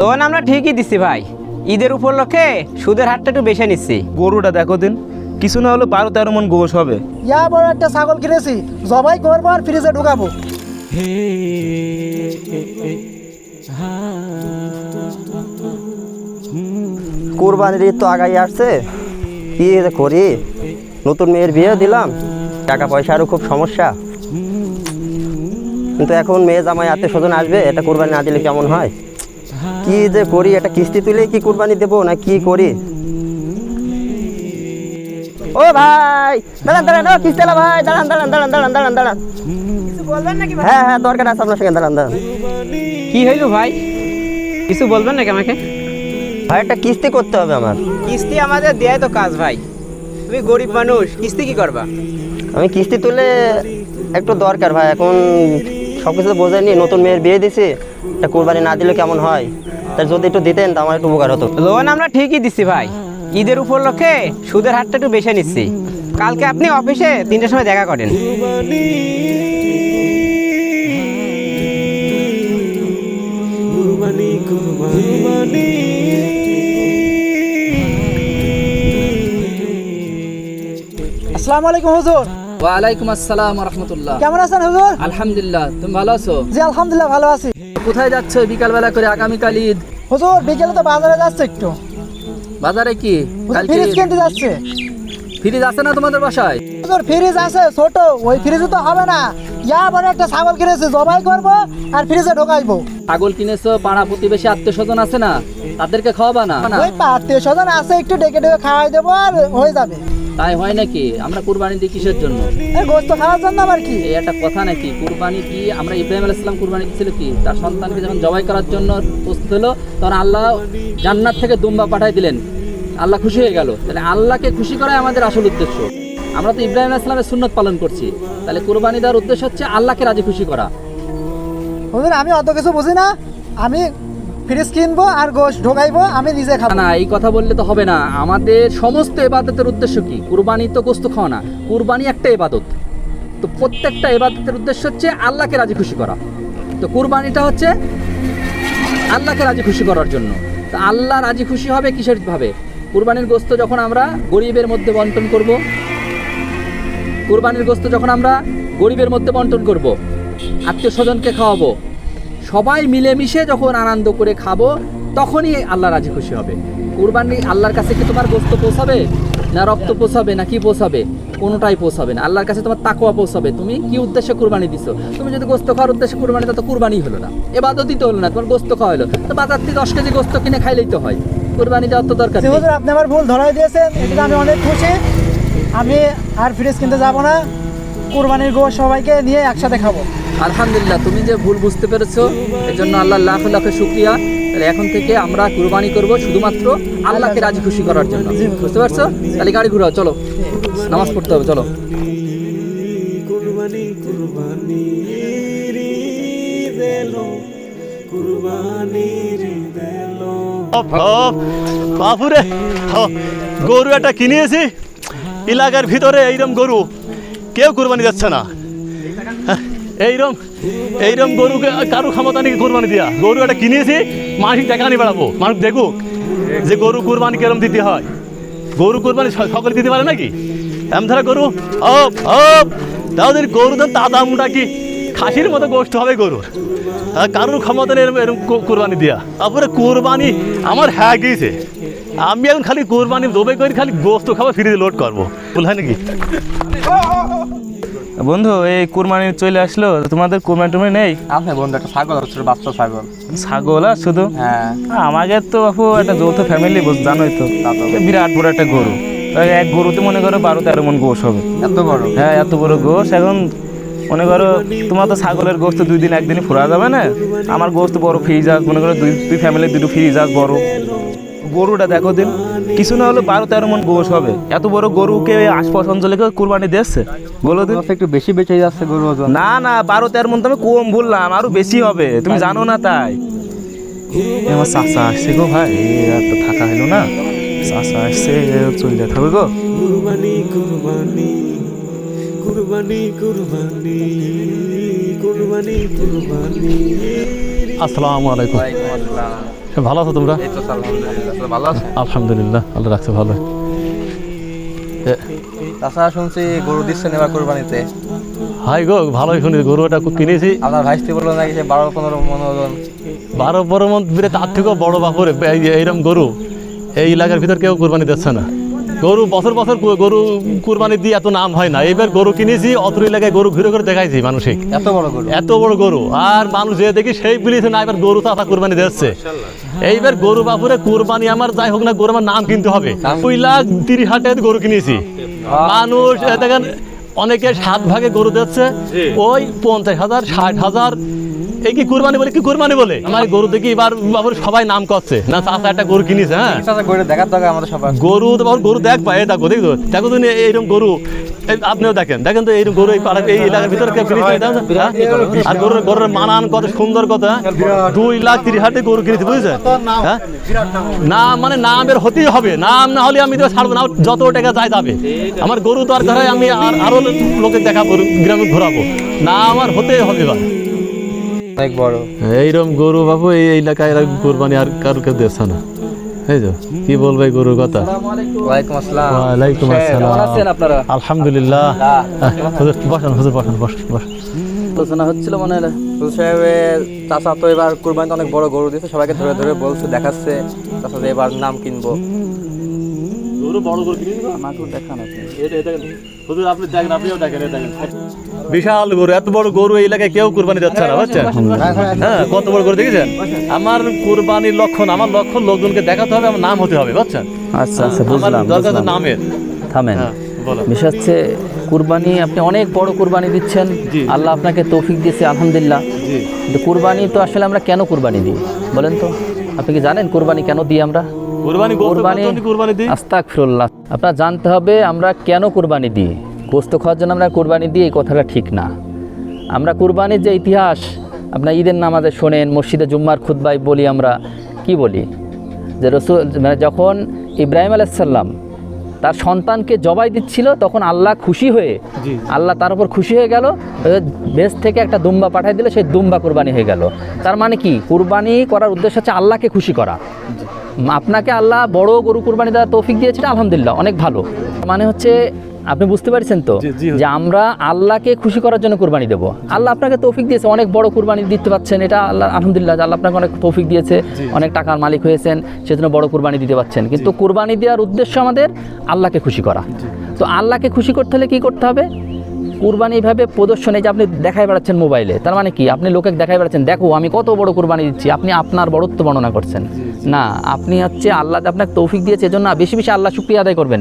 Loan আমরা ঠিকই দিচ্ছি ভাই। ঈদের উপলক্ষে সুদের হারটা একটু বেশি নিচ্ছি। গরুটা দেখো দিন কিছু না হলো বারো তেরো মন গোশ হবে। ইয়া বড় একটা ছাগল কিনেছি জবাই করব আর ফ্রিজে ঢুকাবো। কোরবানির ঈদ তো আগাই আসছে। কি করি নতুন মেয়ের বিয়ে দিলাম। টাকা পয়সারও খুব সমস্যা। কিন্তু এখন মেয়ে জামাই আত্মীয় স্বজন আসবে এটা কোরবানি না দিলে কেমন হয়? কি যে করি এটা কিস্তি তুলে কি কোরবানি দেবো না কি করি? ও ভাই দাঁড়ান দাঁড়ান ও কিস্তি ভাই দাঁড়ান দাঁড়ান দাঁড়ান দাঁড়ান দাঁড়ান দাঁড়ান। হ্যাঁ হ্যাঁ দরকার আছে আপনার সঙ্গে দাঁড়ান দাঁড়ান। কি হইল ভাই? কিছু বলবেন নাকি আমাকে? ভাই একটা কিস্তি করতে হবে আমার। কিস্তি আমাদের দেয় তো কাজ ভাই। তুমি গরিব মানুষ কিস্তি কি করবা? আমি কিস্তি তুলে একটু দরকার ভাই এখন সব কিছু তো বোঝেনি নতুন মেয়ের বিয়ে দিছি তা কোরবানি না দিলে কেমন হয়? তা যদি একটু দিতেন তা আমার একটু উপকার হতো। লোন আমরা ঠিকই দিচ্ছি ভাই। ঈদের উপলক্ষে সুদের হারটা একটু বেশি নিচ্ছি। কালকে আপনি অফিসে তিনটার সময় দেখা করেন। আসসালামু আলাইকুম হুজুর। ওয়ালাইকুম আসসালাম রহমতুল্লাহ। কেমন আছেন হুজুর? আলহামদুলিল্লাহ তুমি ভালো আছো? জি আলহামদুলিল্লাহ ভালো আছি। কোথায় যাচ্ছ বিকালবেলা করে আগামীকাল ঈদ? হুজুর বিকেলে তো বাজারে যাচ্ছে একটু। বাজারে কি? ফ্রিজ কিনতে যাচ্ছে। ফ্রিজ আছে না তোমাদের বাসায়? হুজুর ফ্রিজ আছে ছোট। ওই ফ্রিজে তো হবে না। ইয়া বড় একটা ছাগল কিনেছি জবাই করব আর ফ্রিজে ঢোকাইবো। ছাগল কিনেছো পাড়া প্রতিবেশী আত্মীয় স্বজন আছে না? তাদেরকে খাওয়াবা না? না, ওই আত্মীয় স্বজন আছে একটু ডেকে ডেকে খাওয়াই দেবো আর হয়ে যাবে। তাই হয় নাকি? আমরা কুরবানি দিই কিসের জন্য? গোস্ত খাওয়ার জন্য আবার কি? একটা কথা নাকি কুরবানি কি? আমরা ইব্রাহিম আলাইহিস সালাম কুরবানি দিয়েছিল কি? তার সন্তানকে যখন জবাই করার জন্য প্রস্তুত হলো তখন আল্লাহ জান্নাত থেকে দুম্বা পাঠাই দিলেন। আল্লাহ খুশি হয়ে গেল। তাহলে আল্লাহকে খুশি করাই আমাদের আসল উদ্দেশ্য। আমরা তো ইব্রাহিম আলাইহিস সালামের সুন্নত পালন করছি। তাহলে কুরবানি দেওয়ার উদ্দেশ্য হচ্ছে আল্লাহকে রাজি খুশি করা। আমি অত কিছু বুঝি না। আমি ফ্রিজ কিনবো আর গোস্ত ঢোকাইবো, আমি নিজে খাব। না, এই কথা বললে তো হবে না। আমাদের সমস্ত এবাদতের উদ্দেশ্য কি? কুরবানি তো গোস্ত খাওয়া না। কুরবানি একটা এবাদত। তো প্রত্যেকটা এবাদতের উদ্দেশ্য হচ্ছে আল্লাহকে রাজি খুশি করা। তো কুরবানিটা হচ্ছে আল্লাহকে রাজি খুশি করার জন্য। তো আল্লাহ রাজি খুশি হবে কিসের ভাবে? কুরবানির গোস্ত যখন আমরা গরিবের মধ্যে বন্টন করব, কুরবানির গোস্ত যখন আমরা গরিবের মধ্যে বন্টন করব, আত্মীয় স্বজনকে খাওয়াবো সবাই মিলেমিশে যখন আনন্দ করে খাব, তখনই আল্লাহ রাজি খুশি হবে। কুরবানি আল্লাহর কাছে কি তোমার গোস্ত পৌঁছাবে? না রক্ত পৌঁছাবে, না কি পৌঁছাবে? কোনোটাই পৌঁছাবে না। আল্লাহর কাছে তোমার তাকুয়া পৌঁছাবে। তুমি কি উদ্দেশ্যে কুরবানি দিছো? তুমি যদি গোস্ত খাওয়ার উদ্দেশ্যে কুরবানি দাও, তো কুরবানি হলো না। এবাদতই তো হলো না, তোমার গোস্ত খাওয়া হলো। তো বাজার থেকে দশ কেজি গোস্ত কিনে খাইলেই তো হয়। কুরবানি দেওয়ার তো দরকার আপনি আমার ভুল ধরাই দিয়েছেন। এটাতে আমি অনেক খুশি। আমি আর ফ্রিজ কিনতে যাব না। কুরবানির গোশ সবাইকে নিয়ে একসাথে খাব। আলহামদুলিল্লাহ তুমি যে ভুল বুঝতে পেরেছ এর জন্য আল্লাহ লাখ লাখ শুক্রিয়া। তাহলে এখন থেকে আমরা কুরবানি করব শুধুমাত্র আল্লাহকে রাজি খুশি করার জন্য। বুঝতে পারছ? তাহলে গাড়ি ঘুরাও চলো। নামাজ পড়তে হবে চলো। কুরবানি কুরবানি দেলো কুরবানির বাপুরে গরু একটা কিনেছি এলাকার ভিতরে এইরকম গরু। কেউ কোরবানি যাচ্ছে না। এইরম এইরম গরুকে কারও ক্ষমতা নেই কোরবানি দিয়া। গরু একটা কিনেছি মানুষ দেখানি বেড়াবো। মানুষ দেখুক যে গরু কোরবানি কেরম দিতে হয়। গরু কোরবানি সকলে দিতে পারে নাকি? এম ধরা গরু। ও ও তাদের গরুদের তো দাদা মুটা কি খাসির মতো গোষ্ঠ হবে গরুর। কারোর ক্ষমতা নেই এরকম কোরবানি দেওয়া তারপরে কোরবানি আমার হ্যাঁ গিয়েছে। আমি এখন খালি কোরবানি দবে করে খালি গোস্ত খাব ফ্রিজে লোড করব। ভুল নাকি? বন্ধু এই কুরবানি চলে আসলো। তোমাদের কুরবানি টুরবানি নেই? আছে বন্ধু একটা ছাগল হচ্ছে বাচ্চা ছাগল। ছাগল আর শুধু? হ্যাঁ। আমাদের তো বাপু একটা যৌথ ফ্যামিলি বুঝ জানোই তো। বিরাট বড় একটা গরু। এক গরুতে মনে করো বারো তেরো মন গোশ হবে। এত বড়? হ্যাঁ এত বড় গোশ। এখন মনে করো তোমার তো ছাগলের গোস্ত দুই দিন একদিনই ফুরা যাবে না? আমার গোস্ত বড় ফ্রিজ আস মনে করো দুই দুই ফ্যামিলির দুটো ফ্রিজ আস বড়। গরুটা দেখো দিন কিছু না হলে বারো তেরো মন গোস হবে। এত বড় গরুকে আশপাশ অঞ্চলে কেউ কুরবানি দিচ্ছে বলো দিন। একটু বেশি বেঁচে যাচ্ছে গরু না না বারো তেরো মন তো আমি কম বললাম আরও বেশি হবে তুমি জানো না তাই। আমার চাষা আসছে গো ভাই আর তো থাকা হলো না। চাষা আসছে চলে থাকবে গো। কুরবানি কুরবানি কুরবানি কুরবানি কুরবানি কুরবানি। আসসালামু আলাইকুম। ভালো আছো তোমরা? আলহামদুলিল্লাহ। ভালো আল্লাহ রাখছে ভালো। তাছাড়া শুনছি গরু দিচ্ছেন এবার কোরবানিতে। হাই গো ভালোই শুনি গরুটা কিনেছি। আপনার ভাইস্তি বলল নাকি সে বারো পনেরো মনোজন বারো বড় মন্দিরে তার থেকেও বড় বাপুরে এই এইরকম গরু এই এলাকার ভিতর কেউ কোরবানি দিচ্ছে না। গরু বছর বছর গরু কুরবানি দিয়ে এত নাম হয় না। এবার গরু কিনেছি অত এলাকায় গরু ঘুরে ঘুরে দেখাইছি মানুষে। এত বড় গরু? এত বড় গরু। আর মানুষ যে দেখি সেই বলিছে না এবার গরু চাষা কুরবানি দিচ্ছে এইবার গরু বাপুরে কুরবানি আমার যাই হোক না গরু আমার নাম কিনতে হবে। দুই লাখ তিরিশ হাজার টাকা গরু কিনেছি। মানুষ দেখেন অনেকে সাত ভাগে গরু দিচ্ছে। ওই পঞ্চাশ হাজার ষাট হাজার এই কি কুরবানি বলে? কি কুরবানি বলে? আমার গরু দেখি এবার বাবুর সবাই নাম করছে। না একটা গরু কিনেছে হ্যাঁ? গরু দেখার দরকার আমাদের সবার। গরু তো বাবুর গরু দেখ পায় দেখো দেখো। দেখো তো এইরকম গরু। আপনিও দেখেন দেখেন তো এইরকম গরু এই এই এলাকার ভিতরে? হ্যাঁ? আর গরুর গরুর মানান কত সুন্দর কথা। দুই লাখ তিরিশ গরু কিনেছে বুঝেছেন হ্যাঁ? নাম মানে নামের হতেই হবে। নাম না হলে আমি তো ছাড়বো না যত টাকা যায় যাবে আমার গরু তো আর ধরে আমি আর আরও লোকে দেখা গ্রামে ঘোরাবো। না আমার হতেই হবে বা অনেক বড়। এইরকম গরু বাবু এই এলাকায় এরকম কোরবানি আর কারও কেউ না। এই তো কি বলবে গরুর কথা? ওয়ালাইকুম আসসালাম। ওয়ালাইকুম আসসালাম। আপনারা? আলহামদুলিল্লাহ। হুজুর, বসেন হুজুর বসেন বসেন বসেন। আলোচনা হচ্ছিল মনে হয়। সাহেবের চাচা তো এবার কোরবানিতে অনেক বড় গরু দিচ্ছে সবাইকে ধরে ধরে বলছে দেখাচ্ছে। চাচা এবার নাম কিনবো। গরু বড় গরু কিনে আমাকেও দেখান আপনি। হুজুর আপনি দেখেন আপনিও দেখেন এই দেখেন। বিশাল গরু এত বড় গরু এই এলাকায় কেউ কুরবানি যাচ্ছে না বুঝছেন? হ্যাঁ কত বড় গরু দেখেছেন? আমার কুরবানির লক্ষণ আমার লক্ষণ লোকজনকে দেখাতে হবে আমার নাম হতে হবে বুঝছেন? আচ্ছা আচ্ছা বুঝলাম দরকার তো নামের। থামেন। হ্যাঁ বিষয় হচ্ছে কুরবানি আপনি অনেক বড় কুরবানি দিচ্ছেন। আল্লাহ আপনাকে তৌফিক দিয়েছে আলহামদুলিল্লাহ। কিন্তু কুরবানি তো আসলে আমরা কেন কুরবানি দিই? বলেন তো। আপনি কি জানেন কুরবানি কেন দিই আমরা? কুরবানি কুরবানি কত কুরবানি দিই? আস্তাক ফিরুল্লাহ আপনার জানতে হবে আমরা কেন কুরবানি দিই? গোস্ত খাওয়ার জন্য আমরা কুরবানি দিই এই কথাটা ঠিক না। আমরা কুরবানির যে ইতিহাস আপনার ঈদের নামাজে শোনেন মসজিদে জুম্মার খুদ্বাই বলি আমরা কি বলি? যে রসুল মানে যখন ইব্রাহিম আলাইসাল্লাম তার সন্তানকে জবাই দিচ্ছিল তখন আল্লাহ খুশি হয়ে আল্লাহ তার উপর খুশি হয়ে গেল বেশ থেকে একটা দুম্বা পাঠিয়ে দিল সেই দুম্বা কুরবানি হয়ে গেল। তার মানে কি? কুরবানি করার উদ্দেশ্য হচ্ছে আল্লাহকে খুশি করা। আপনাকে আল্লাহ বড় গরু কুরবানি দেওয়ার তৌফিক দিয়েছে আলহামদুলিল্লাহ অনেক ভালো। মানে হচ্ছে আপনি বুঝতে পারছেন তো? যে আমরা আল্লাহকে খুশি করার জন্য কুরবানি দেবো। আল্লাহ আপনাকে তৌফিক দিয়েছে অনেক বড় কুরবানি দিতে পারছেন এটা আল্লাহ আলহামদুলিল্লাহ আল্লাহ আপনাকে অনেক তৌফিক দিয়েছে অনেক টাকার মালিক হয়েছেন সেজন্য বড় কুরবানি দিতে পারছেন কিন্তু কুরবানি দেওয়ার উদ্দেশ্য আমাদের আল্লাহকে খুশি করা। তো আল্লাহকে খুশি করতে হলে কী করতে হবে? কুরবানি এইভাবে প্রদর্শন এই যে আপনি দেখাই বেড়াচ্ছেন মোবাইলে তার মানে কি? আপনি লোকে দেখাই বেড়াচ্ছেন দেখো আমি কত বড় কুরবানি দিচ্ছি আপনি আপনার বড়ত্ব বর্ণনা করছেন। না আপনি হচ্ছে আল্লাহ আপনাকে তৌফিক দিয়েছে এজন্য বেশি বেশি আল্লাহ শুক্রিয়া আদায় করবেন।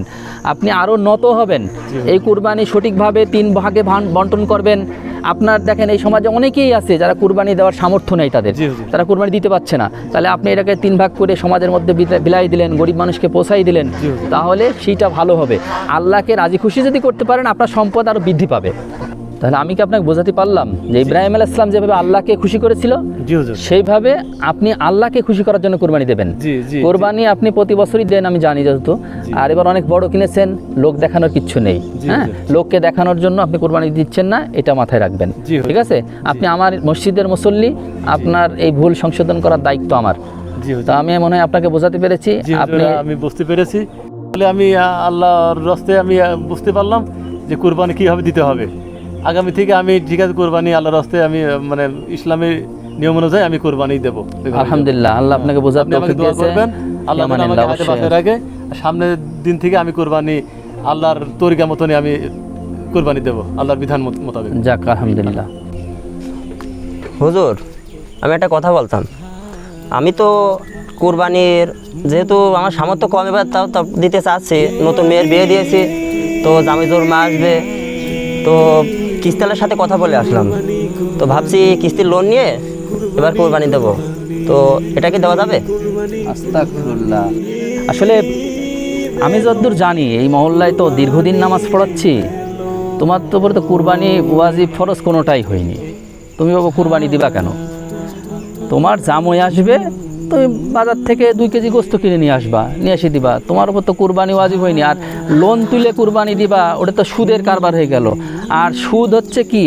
আপনি আরও নত হবেন। এই কুরবানি সঠিকভাবে তিন ভাগে বন্টন করবেন। আপনার দেখেন এই সমাজে অনেকেই আছে যারা কুরবানি দেওয়ার সামর্থ্য নেই তাদের। তারা কুরবানি দিতে পারছে না। তাহলে আপনি এটাকে তিন ভাগ করে সমাজের মধ্যে বিলা- বিলাই দিলেন গরিব মানুষকে পোষাই দিলেন তাহলে সেইটা ভালো হবে। আল্লাহকে রাজি খুশি যদি করতে পারেন আপনার সম্পদ আরও বৃদ্ধি পাবে। তাহলে আমি কি আপনাকে বোঝাতে পারলাম যে ইব্রাহিম আলাইহিস সালাম যেভাবে আল্লাহকে খুশি করেছিল সেইভাবে আপনি আল্লাহকে খুশি করার জন্য কোরবানি দেবেন। কোরবানি আপনি প্রতি বছরই দেন আমি জানি যেহেতু। আর এবার অনেক বড় কিনেছেন লোক দেখানোর কিচ্ছু নেই হ্যাঁ? লোককে দেখানোর জন্য আপনি কোরবানি দিচ্ছেন না এটা মাথায় রাখবেন ঠিক আছে? আপনি আমার মসজিদের মুসল্লি আপনার এই ভুল সংশোধন করার দায়িত্ব আমার। তো আমি মনে হয় আপনাকে বোঝাতে পেরেছি আপনি আমি বুঝতে পেরেছি। তাহলে আমি আল্লাহর রস্তে আমি বুঝতে পারলাম যে কোরবানি কীভাবে দিতে হবে। আগামী থেকে আমি ঠিক আছে কুরবানি আল্লাহর রস্তে আমি মানে ইসলামের নিয়ম অনুযায়ী আমি কুরবানি দেবো। আলহামদুলিল্লাহ আল্লাহ আপনাকে বোঝার আপনি আমাকে দোয়া করবেন। আল্লাহ আমাকে হাতে রাখে। সামনের দিন থেকে আমি কুরবানি আল্লাহর তরিকা মতনই আমি কুরবানি দেবো আল্লাহর বিধান মত- মোতাবেক। যাক আলহামদুলিল্লাহ। হুজুর আমি একটা কথা বলতাম। আমি তো কুরবানির যেহেতু আমার সামর্থ্য কম এবার তাও দিতে চাচ্ছি। নতুন মেয়ের বিয়ে দিয়েছি তো জামাইজোর মা আসবে তো কিস্তালের সাথে কথা বলে আসলাম। তো ভাবছি কিস্তির লোন নিয়ে এবার কোরবানি দেবো। তো এটা কি দেওয়া যাবে? আসলে আমি যতদূর জানি এই মহল্লায় তো দীর্ঘদিন নামাজ পড়াচ্ছি। তোমার তো উপরে তো কুরবানি ওয়াজিব ফরজ কোনোটাই হয়নি। তুমি বাবা কুরবানি দিবা কেন? তোমার জামই আসবে তুমি বাজার থেকে দুই কেজি গোস্ত কিনে নিয়ে আসবা, নিয়ে এসে দিবা। তোমার উপর তো কুরবানি ওয়াজিব হয়নি। আর লোন তুলে কুরবানি দিবা, ওটা তো সুদের কারবার হয়ে গেল। আর সুদ হচ্ছে কি?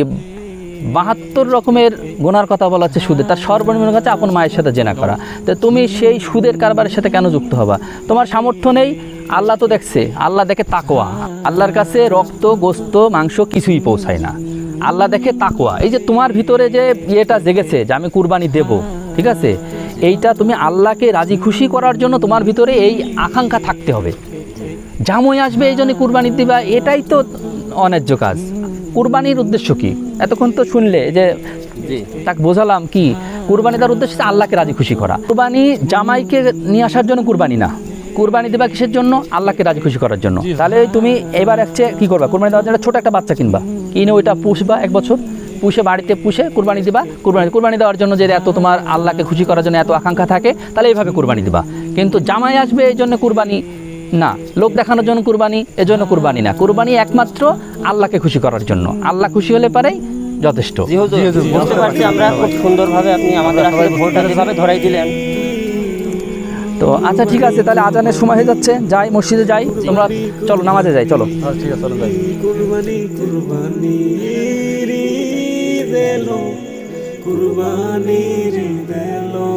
বাহাত্তর রকমের গোনার কথা বলা হচ্ছে সুদের তার সর্বনিম্ন কাছে আপন মায়ের সাথে জেনা করা। তো তুমি সেই সুদের কারবারের সাথে কেন যুক্ত হবা? তোমার সামর্থ্য নেই। আল্লাহ তো দেখছে। আল্লাহ দেখে তাকোয়া আল্লাহর কাছে রক্ত, গোস্ত, মাংস কিছুই পৌঁছায় না। আল্লাহ দেখে তাকোয়া এই যে তোমার ভিতরে যে ইয়েটা জেগেছে যে আমি কুরবানি দেব, ঠিক আছে? এইটা তুমি আল্লাহকে রাজি খুশি করার জন্য তোমার ভিতরে এই আকাঙ্ক্ষা থাকতে হবে। জামই আসবে এই জন্য কুরবানি দিবা, এটাই তো অন্যায্য কাজ। কুরবানির উদ্দেশ্য কি? এতক্ষণ তো শুনলে যে তাকে বোঝালাম কি, কুরবানি তার উদ্দেশ্য আল্লাহকে রাজি খুশি করা। কুরবানি জামাইকে নিয়ে আসার জন্য কুরবানি না। কুরবানি দেবা কিসের জন্য? আল্লাহকে রাজি খুশি করার জন্য। তাহলে তুমি এবার হচ্ছে কি করবা? কুরবানি দেওয়ার জন্য ছোট একটা বাচ্চা কিনবা। কিনে ওইটা পুষবা এক বছর। পুষে বাড়িতে পুষে কুরবানি দিবা। কুরবানি কুরবানি দেওয়ার জন্য যে এত তোমার আল্লাহকে খুশি করার জন্য এত আকাঙ্ক্ষা থাকে তাহলে এইভাবে কুরবানি দিবা। কিন্তু জামাই আসবে এই জন্য কুরবানি না। লোক দেখানোর জন্য কুরবানি এজন্য কুরবানি না। কুরবানি একমাত্র আল্লাহকে খুশি করার জন্য। আল্লাহ খুশি হলে পারেই যথেষ্ট। বুঝতে পারছি আমরা খুব সুন্দরভাবে আপনি আমাদের আসলে ভুলটা যেভাবে ধরাই দিলেন। তো আচ্ছা ঠিক আছে তাহলে আজানের সময় হয়ে যাচ্ছে। যাই মসজিদে যাই। তোমরা চলো নামাজে যাই চলো। কুরবানি কুরবানি। দিলো কুরবানি দিলো